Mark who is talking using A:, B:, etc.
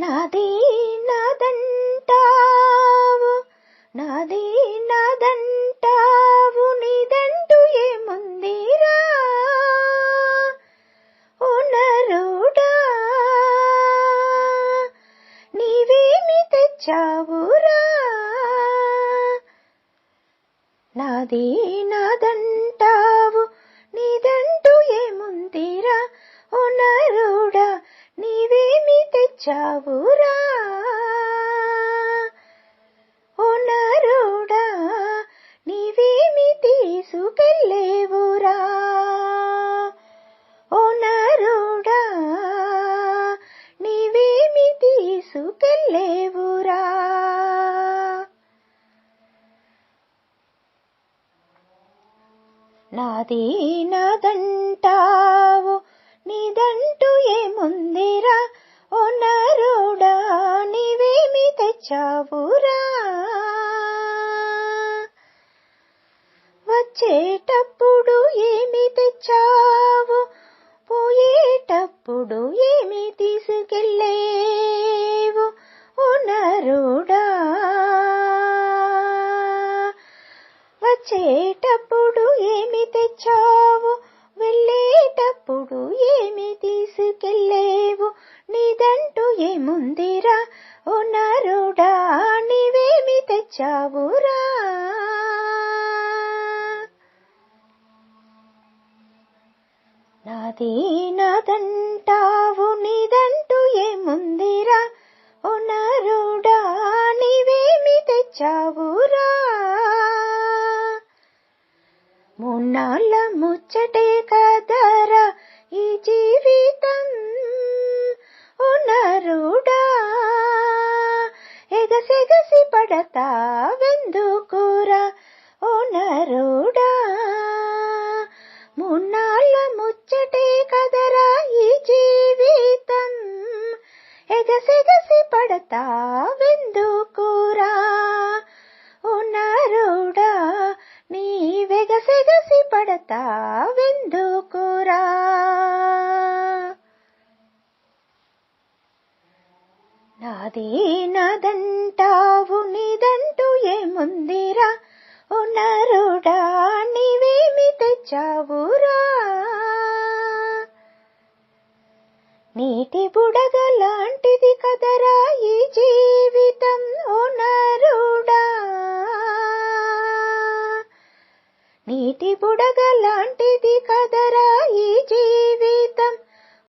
A: నాది నాదంటావు నాది నాదంటావు నీదంటూ ఏముందిరా? ఉనరుడా నీవేమి తెచ్చావురా? నాది నాదంటావు నీదంటూ ఏముందిరా? ఉనరుడా నీవేమి తెచ్చావు? నాది నాదంటావు నీదంటూ ఏముందిరా? ఓ నరుడా నీవేమి తెచ్చావురా? వచ్చేటప్పుడు ఏమి తెచ్చావు? పోయేటప్పుడు ఏమి తీసుకెళ్ళేవు? ఓ నరుడా వచ్చేటప్పుడు ఏమి వచ్చావు? వెళ్ళేటప్పుడు ఏమి తీసుకెళ్ళేవు? నీదంటూ ఏముందిరా? ఓ నరుడా నీవేమి తెచ్చావురా? నాది నాదంటా. మున్నాళ్ళ ముచ్చటే కదరా ఈ జీవితం. ఉన్నరుడా ఎగసెగసి పడతా వెందుకురా ఉన్నరుడా మున్నాళ్ళ ముచ్చటే కదరా ఈ జీవితం. ఎగసెగసి పడతా వెగసెగసి వెందుకురా. నాది నాదంటావు నీదంటూ ఏముందిరా? ఓ నీవేమి తెచ్చావురా? నీటి చేతి బుడగ కదా.